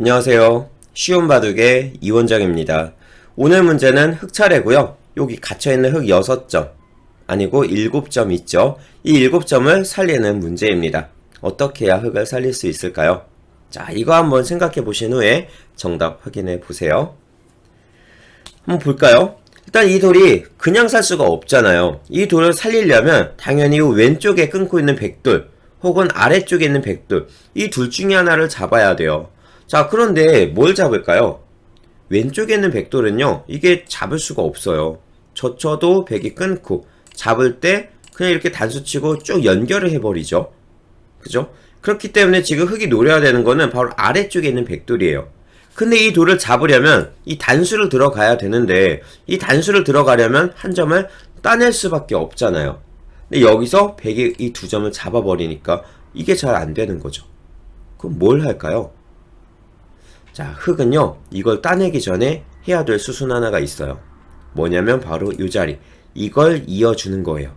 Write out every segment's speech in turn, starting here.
안녕하세요. 쉬운 바둑의 이원장입니다. 오늘 문제는 흑 차례고요. 여기 갇혀있는 흑 6점, 아니고 7점 있죠. 이 7점을 살리는 문제입니다. 어떻게 해야 흑을 살릴 수 있을까요? 자, 이거 한번 생각해 보신 후에 정답 확인해 보세요. 한번 볼까요? 일단 이 돌이 그냥 살 수가 없잖아요. 이 돌을 살리려면 당연히 이 왼쪽에 끊고 있는 백돌 혹은 아래쪽에 있는 백돌 이 둘 중에 하나를 잡아야 돼요. 자, 그런데 뭘 잡을까요? 왼쪽에 있는 백돌은요, 이게 잡을 수가 없어요. 젖혀도 백이 끊고, 잡을 때 그냥 이렇게 단수 치고 쭉 연결을 해버리죠. 그죠? 그렇기 때문에 지금 흙이 노려야 되는 거는 바로 아래쪽에 있는 백돌이에요. 근데 이 돌을 잡으려면 이 단수를 들어가야 되는데, 이 단수를 들어가려면 한 점을 따낼 수밖에 없잖아요. 근데 여기서 백이 이 두 점을 잡아버리니까 이게 잘 안 되는 거죠. 그럼 뭘 할까요? 자, 흙은요, 이걸 따내기 전에 해야 될 수순 하나가 있어요. 뭐냐면 바로 이 자리. 이걸 이어주는 거예요.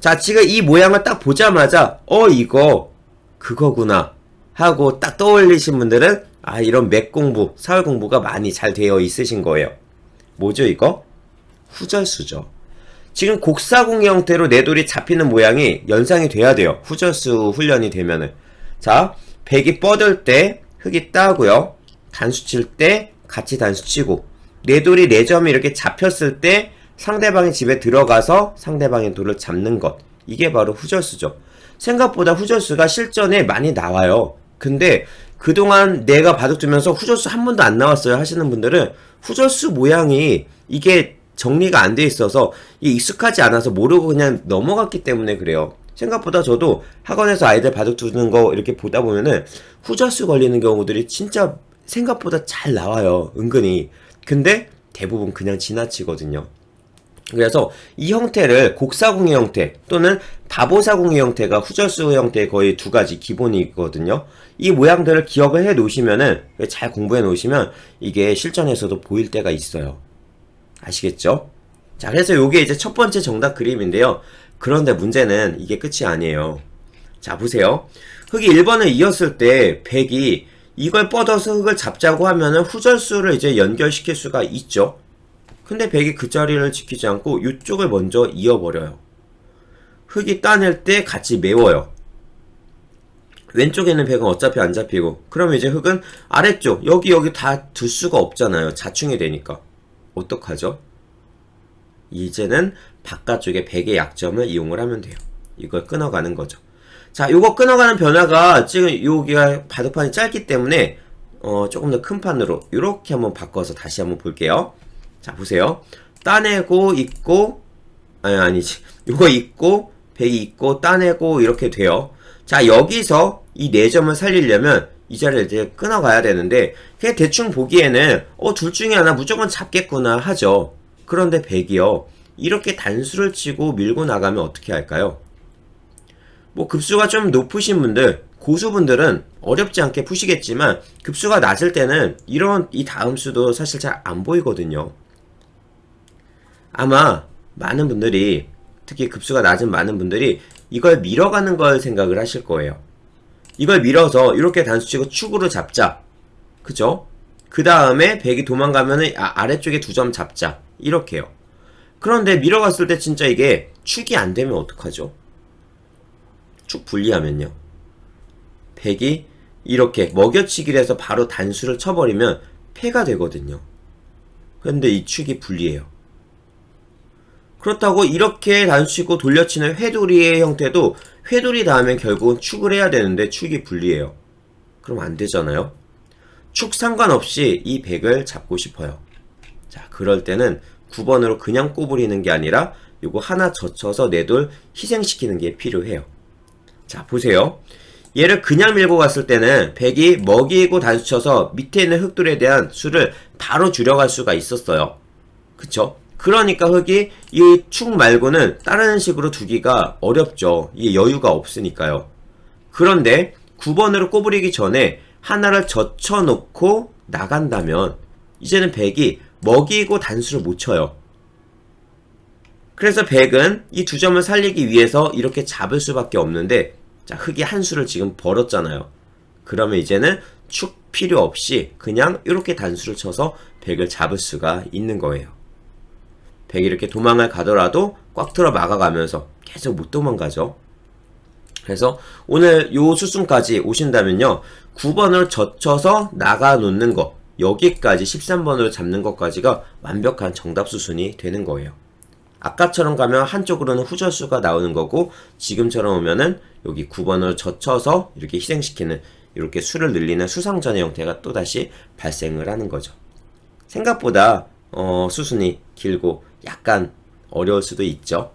자, 지금 이 모양을 딱 보자마자, 어, 이거, 그거구나. 하고 딱 떠올리신 분들은, 아, 이런 맥 공부, 사회 공부가 많이 잘 되어 있으신 거예요. 뭐죠, 이거? 후절수죠. 지금 곡사공의 형태로 내 돌이 잡히는 모양이 연상이 돼야 돼요. 후절수 훈련이 되면은. 자, 백이 뻗을 때 흙이 따고요. 단수 칠 때 같이 단수 치고 내돌이 네 점이 이렇게 잡혔을 때 상대방의 집에 들어가서 상대방의 돌을 잡는 것. 이게 바로 후절수죠. 생각보다 후절수가 실전에 많이 나와요. 근데 그동안 내가 바둑 두면서 후절수 한 번도 안 나왔어요 하시는 분들은 후절수 모양이 이게 정리가 안 돼 있어서 이 익숙하지 않아서 모르고 그냥 넘어갔기 때문에 그래요. 생각보다 저도 학원에서 아이들 바둑 두는 거 이렇게 보다 보면은 후절수 걸리는 경우들이 진짜 생각보다 잘 나와요. 은근히. 근데 대부분 그냥 지나치거든요. 그래서 이 형태를 곡사공의 형태 또는 바보사공의 형태가 후절수 형태의 거의 두 가지 기본이 있거든요. 이 모양들을 기억을 해 놓으시면은 잘 공부해 놓으시면 이게 실전에서도 보일 때가 있어요. 아시겠죠? 자, 그래서 요게 이제 첫 번째 정답 그림인데요. 그런데 문제는 이게 끝이 아니에요. 자, 보세요. 흙이 1번을 이었을 때 100이 이걸 뻗어서 흙을 잡자고 하면은 후절수를 이제 연결시킬 수가 있죠. 근데 백이 그 자리를 지키지 않고 이쪽을 먼저 이어버려요. 흙이 따낼 때 같이 메워요. 왼쪽에 있는 백은 어차피 안 잡히고 그럼 이제 흙은 아래쪽 여기 여기 다 둘 수가 없잖아요. 자충이 되니까. 어떡하죠? 이제는 바깥쪽에 백의 약점을 이용을 하면 돼요. 이걸 끊어가는 거죠. 자, 요거 끊어가는 변화가 지금 여기가 바둑판이 짧기 때문에 어, 조금 더 큰 판으로 이렇게 한번 바꿔서 다시 한번 볼게요. 자, 보세요. 따내고 있고 아니 아니지. 요거 있고 백이 있고 따내고 이렇게 돼요. 자, 여기서 이 네 점을 살리려면 이 자리를 이제 끊어가야 되는데 그냥 대충 보기에는 어, 둘 중에 하나 무조건 잡겠구나 하죠. 그런데 백이요. 이렇게 단수를 치고 밀고 나가면 어떻게 할까요? 뭐 급수가 좀 높으신 분들, 고수분들은 어렵지 않게 푸시겠지만 급수가 낮을 때는 이런 이 다음 수도 사실 잘 안 보이거든요. 아마 많은 분들이 특히 급수가 낮은 많은 분들이 이걸 밀어가는 걸 생각을 하실 거예요. 이걸 밀어서 이렇게 단수치고 축으로 잡자. 그죠? 그 다음에 백이 도망가면은 아, 아래쪽에 두 점 잡자. 이렇게요. 그런데 밀어갔을 때 진짜 이게 축이 안 되면 어떡하죠? 쭉 분리하면요. 백이 이렇게 먹여치기를 해서 바로 단수를 쳐버리면 패가 되거든요. 그런데 이 축이 불리해요. 그렇다고 이렇게 단수치고 돌려치는 회돌이의 형태도 회돌이 닿으면 결국은 축을 해야 되는데 축이 불리해요. 그럼 안 되잖아요. 축 상관없이 이 백을 잡고 싶어요. 자, 그럴 때는 9번으로 그냥 꼬부리는 게 아니라 요거 하나 젖혀서 내 돌 희생시키는 게 필요해요. 자, 보세요. 얘를 그냥 밀고 갔을 때는 백이 먹이고 단수쳐서 밑에 있는 흙들에 대한 수를 바로 줄여갈 수가 있었어요. 그쵸? 그러니까 흙이 이 축 말고는 다른 식으로 두기가 어렵죠. 이게 여유가 없으니까요. 그런데 9번으로 꼬부리기 전에 하나를 젖혀놓고 나간다면 이제는 백이 먹이고 단수를 못 쳐요. 그래서 백은 이 두 점을 살리기 위해서 이렇게 잡을 수밖에 없는데 자 흙이 한 수를 지금 벌었잖아요. 그러면 이제는 축 필요 없이 그냥 이렇게 단수를 쳐서 백을 잡을 수가 있는 거예요. 백이 이렇게 도망을 가더라도 꽉 틀어 막아가면서 계속 못 도망가죠. 그래서 오늘 요 수순까지 오신다면요. 9번을 젖혀서 나가 놓는 거 여기까지 13번으로 잡는 것까지가 완벽한 정답 수순이 되는 거예요. 아까처럼 가면 한쪽으로는 후절수가 나오는 거고 지금처럼 오면은 여기 9번을 젖혀서 이렇게 희생시키는 이렇게 수를 늘리는 수상전의 형태가 또다시 발생을 하는 거죠. 생각보다 어, 수순이 길고 약간 어려울 수도 있죠.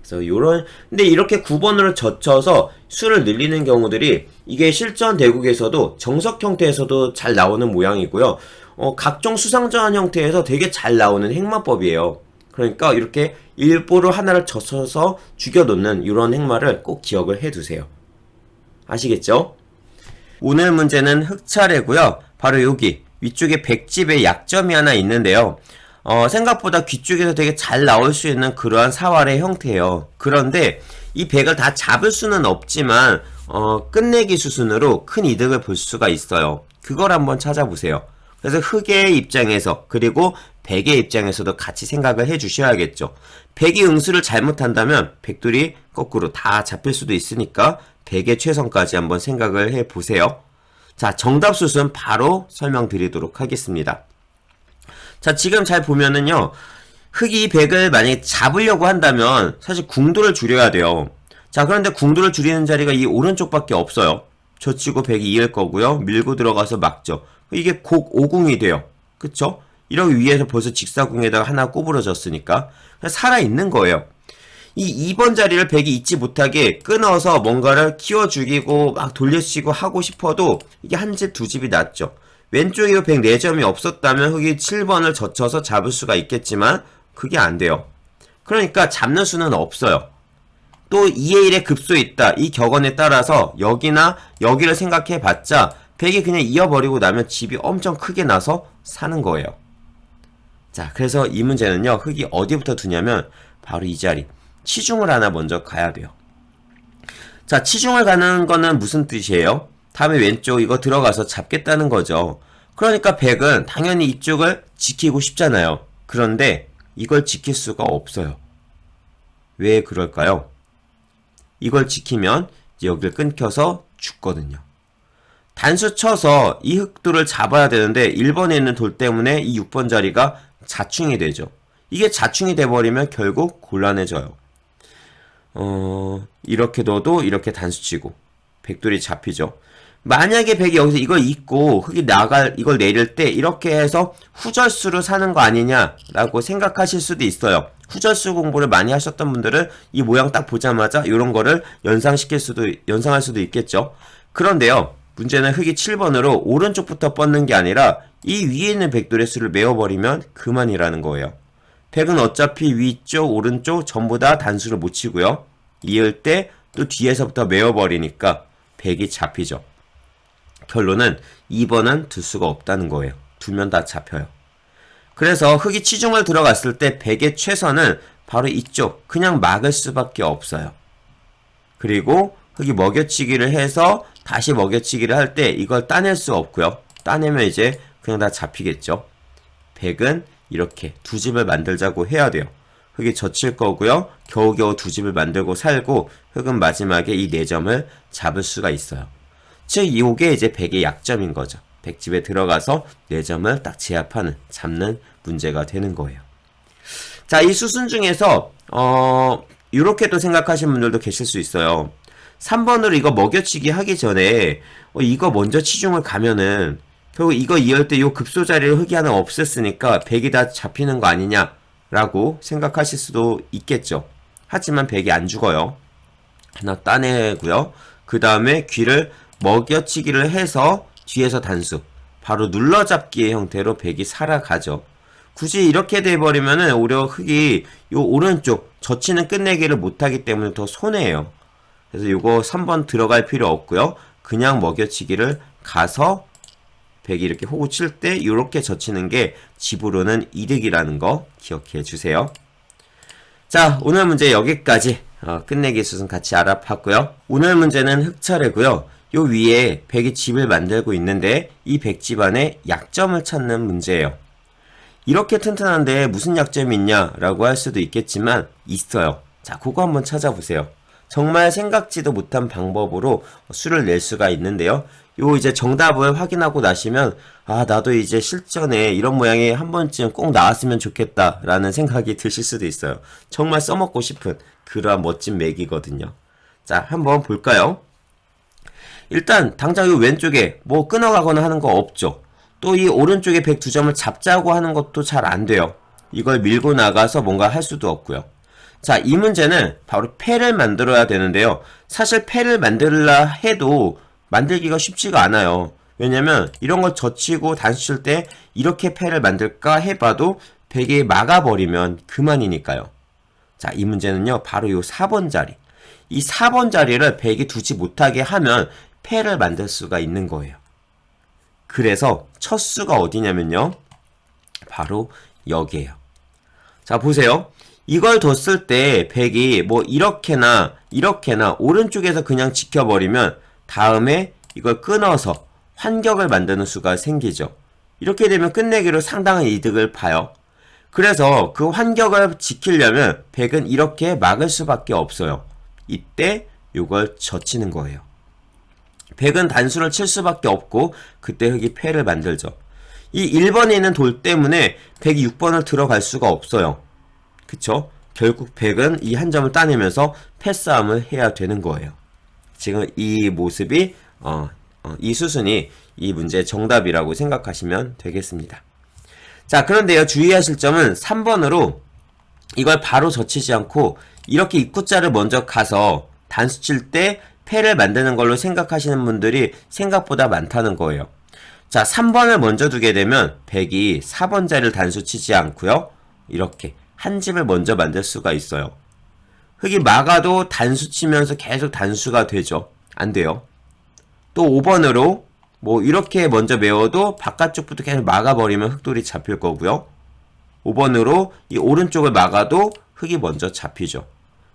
그래서 요런 근데 이렇게 9번으로 젖혀서 수를 늘리는 경우들이 이게 실전 대국에서도 정석 형태에서도 잘 나오는 모양이고요. 어, 각종 수상전환 형태에서 되게 잘 나오는 행마법이에요. 그러니까 이렇게 일보를 하나를 젖혀서 죽여놓는 이런 행마를 꼭 기억을 해두세요. 아시겠죠? 오늘 문제는 흑차례고요. 바로 여기 위쪽에 백집에 약점이 하나 있는데요. 어, 생각보다 귀 쪽에서 되게 잘 나올 수 있는 그러한 사활의 형태예요. 그런데 이 백을 다 잡을 수는 없지만 어, 끝내기 수순으로 큰 이득을 볼 수가 있어요. 그걸 한번 찾아보세요. 그래서 흑의 입장에서 그리고 백의 입장에서도 같이 생각을 해 주셔야겠죠. 백이 응수를 잘못한다면 백돌이 거꾸로 다 잡힐 수도 있으니까 백의 최선까지 한번 생각을 해 보세요. 자, 정답 수순 바로 설명드리도록 하겠습니다. 자, 지금 잘 보면은요. 흑이 백을 만약에 잡으려고 한다면 사실 궁도를 줄여야 돼요. 자, 그런데 궁도를 줄이는 자리가 이 오른쪽밖에 없어요. 젖히고 백이 이을 거고요. 밀고 들어가서 막죠. 이게 곡 5궁이 돼요. 그쵸? 이렇게 위에서 벌써 직사궁에다가 하나 구부러졌으니까 살아있는 거예요. 이 2번 자리를 백이 잊지 못하게 끊어서 뭔가를 키워 죽이고 막 돌려치고 하고 싶어도 이게 한 집, 두 집이 낫죠. 왼쪽에 104점이 없었다면 흑이 7번을 젖혀서 잡을 수가 있겠지만 그게 안 돼요. 그러니까 잡는 수는 없어요. 또 2의 1의 급소 있다. 이 격언에 따라서 여기나 여기를 생각해 봤자 백이 그냥 이어버리고 나면 집이 엄청 크게 나서 사는 거예요. 자, 그래서 이 문제는요, 흑이 어디부터 두냐면 바로 이 자리. 치중을 하나 먼저 가야 돼요. 자, 치중을 가는 거는 무슨 뜻이에요? 다음에 왼쪽 이거 들어가서 잡겠다는 거죠. 그러니까 백은 당연히 이쪽을 지키고 싶잖아요. 그런데 이걸 지킬 수가 없어요. 왜 그럴까요? 이걸 지키면 여기를 끊겨서 죽거든요. 단수 쳐서 이 흑도를 잡아야 되는데 1번에 있는 돌 때문에 이 6번 자리가 자충이 되죠. 이게 자충이 돼버리면 결국 곤란해져요. 어, 이렇게 넣어도 이렇게 단수 치고 백돌이 잡히죠. 만약에 백이 여기서 이걸 잊고 흑이 나갈 이걸 내릴 때 이렇게 해서 후절수로 사는 거 아니냐라고 생각하실 수도 있어요. 후절수 공부를 많이 하셨던 분들은 이 모양 딱 보자마자 이런 거를 연상시킬 수도 연상할 수도 있겠죠. 그런데요. 문제는 흑이 7번으로 오른쪽부터 뻗는 게 아니라 이 위에 있는 백돌의 수를 메워버리면 그만이라는 거예요. 백은 어차피 위쪽, 오른쪽 전부 다 단수를 못 치고요. 이을 때 또 뒤에서부터 메워버리니까 백이 잡히죠. 결론은 2번은 들 수가 없다는 거예요. 두면 다 잡혀요. 그래서 흑이 치중을 들어갔을 때 백의 최선은 바로 이쪽 그냥 막을 수밖에 없어요. 그리고 흑이 먹여치기를 해서 다시 먹여치기를 할 때 이걸 따낼 수 없고요. 따내면 이제 그냥 다 잡히겠죠. 백은 이렇게 두 집을 만들자고 해야 돼요. 흑이 젖힐 거고요. 겨우겨우 두 집을 만들고 살고 흑은 마지막에 이 네 점을 잡을 수가 있어요. 즉 이게 이제 백의 약점인 거죠. 백집에 들어가서 네 점을 딱 제압하는 잡는 문제가 되는 거예요. 자, 이 수순 중에서 어 이렇게도 생각하시는 분들도 계실 수 있어요. 3번으로 이거 먹여치기 하기 전에 어, 이거 먼저 치중을 가면은 결국 이거 이을 때 요 급소 자리를 흑이 하나 없앴으니까 백이 다 잡히는 거 아니냐라고 생각하실 수도 있겠죠. 하지만 백이 안 죽어요. 하나 따내고요. 그 다음에 귀를 먹여치기를 해서 뒤에서 단수 바로 눌러잡기의 형태로 백이 살아가죠. 굳이 이렇게 돼버리면은 오히려 흑이 요 오른쪽 젖히는 끝내기를 못하기 때문에 더 손해예요. 그래서 요거 3번 들어갈 필요 없고요. 그냥 먹여치기를 가서 백이 이렇게 호구 칠 때 이렇게 젖히는 게 집으로는 이득이라는 거 기억해 주세요. 자, 오늘 문제 여기까지 어, 끝내기 수순 같이 알아봤고요. 오늘 문제는 흑차례고요. 요 위에 100이 집을 만들고 있는데 이 100집 안에 약점을 찾는 문제예요. 이렇게 튼튼한데 무슨 약점이 있냐라고 할 수도 있겠지만 있어요. 자, 그거 한번 찾아보세요. 정말 생각지도 못한 방법으로 수를 낼 수가 있는데요. 요 이제 정답을 확인하고 나시면 아 나도 이제 실전에 이런 모양이 한 번쯤 꼭 나왔으면 좋겠다라는 생각이 드실 수도 있어요. 정말 써먹고 싶은 그러한 멋진 맥이거든요. 자 한번 볼까요? 일단 당장 이 왼쪽에 뭐 끊어가거나 하는 거 없죠. 또 이 오른쪽에 102점을 잡자고 하는 것도 잘 안 돼요. 이걸 밀고 나가서 뭔가 할 수도 없고요. 자, 이 문제는 바로 패를 만들어야 되는데요. 사실 패를 만들라 해도 만들기가 쉽지가 않아요. 왜냐면 이런 걸 젖히고 단수 칠때 이렇게 패를 만들까 해봐도 베개에 막아버리면 그만이니까요. 자, 이 문제는요. 바로 요 4번 자리. 이 4번 자리를 베개에 두지 못하게 하면 패를 만들 수가 있는 거예요. 그래서 첫 수가 어디냐면요. 바로 여기에요. 자, 보세요. 이걸 뒀을 때 백이 뭐 이렇게나 이렇게나 오른쪽에서 그냥 지켜버리면 다음에 이걸 끊어서 환격을 만드는 수가 생기죠. 이렇게 되면 끝내기로 상당한 이득을 봐요. 그래서 그 환격을 지키려면 백은 이렇게 막을 수밖에 없어요. 이때 이걸 젖히는 거예요. 백은 단수를 칠 수밖에 없고 그때 흑이 패를 만들죠. 이 1번에 있는 돌 때문에 백이 6번을 들어갈 수가 없어요. 그쵸? 결국 백은 이 한 점을 따내면서 패싸움을 해야 되는 거예요. 지금 이 모습이 어, 어, 이 수순이 이 문제의 정답이라고 생각하시면 되겠습니다. 자 그런데요 주의하실 점은 3번으로 이걸 바로 젖히지 않고 이렇게 입구자를 먼저 가서 단수 칠 때 패를 만드는 걸로 생각하시는 분들이 생각보다 많다는 거예요. 자 3번을 먼저 두게 되면 백이 4번 자리를 단수 치지 않고요. 이렇게 한 집을 먼저 만들 수가 있어요. 흑이 막아도 단수 치면서 계속 단수가 되죠. 안 돼요. 또 5번으로 뭐 이렇게 먼저 메워도 바깥쪽부터 계속 막아버리면 흑돌이 잡힐 거고요. 5번으로 이 오른쪽을 막아도 흑이 먼저 잡히죠.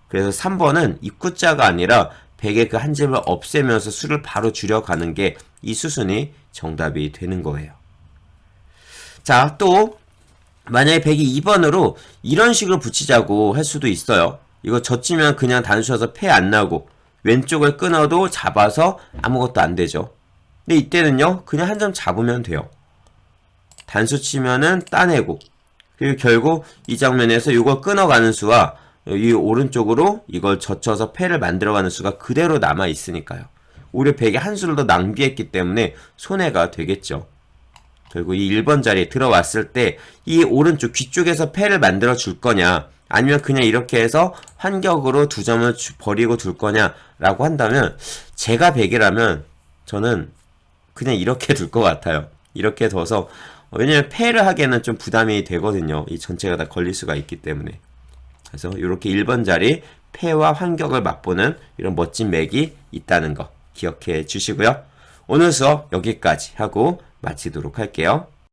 그래서 3번은 입구자가 아니라 백의 그 한 집을 없애면서 수를 바로 줄여가는 게 이 수순이 정답이 되는 거예요. 자, 또 만약에 102 2번으로 이런 식으로 붙이자고 할 수도 있어요. 이거 젖히면 그냥 단수여서 패 안 나고 왼쪽을 끊어도 잡아서 아무것도 안 되죠. 근데 이때는요, 그냥 한 점 잡으면 돼요. 단수 치면은 따내고 그리고 결국 이 장면에서 이걸 끊어가는 수와 이 오른쪽으로 이걸 젖혀서 패를 만들어가는 수가 그대로 남아 있으니까요. 오히려 백에 한 수를 더 낭비했기 때문에 손해가 되겠죠. 결국 이 1번 자리에 들어왔을 때 이 오른쪽 귀 쪽에서 패를 만들어 줄 거냐 아니면 그냥 이렇게 해서 환격으로 두 점을 주- 버리고 둘 거냐라고 한다면 제가 100이라면 저는 그냥 이렇게 둘 것 같아요. 이렇게 둬서 어, 왜냐면 패를 하기에는 좀 부담이 되거든요. 이 전체가 다 걸릴 수가 있기 때문에. 그래서 이렇게 1번 자리 패와 환격을 맛보는 이런 멋진 맥이 있다는 거 기억해 주시고요. 오늘 수업 여기까지 하고 마치도록 할게요.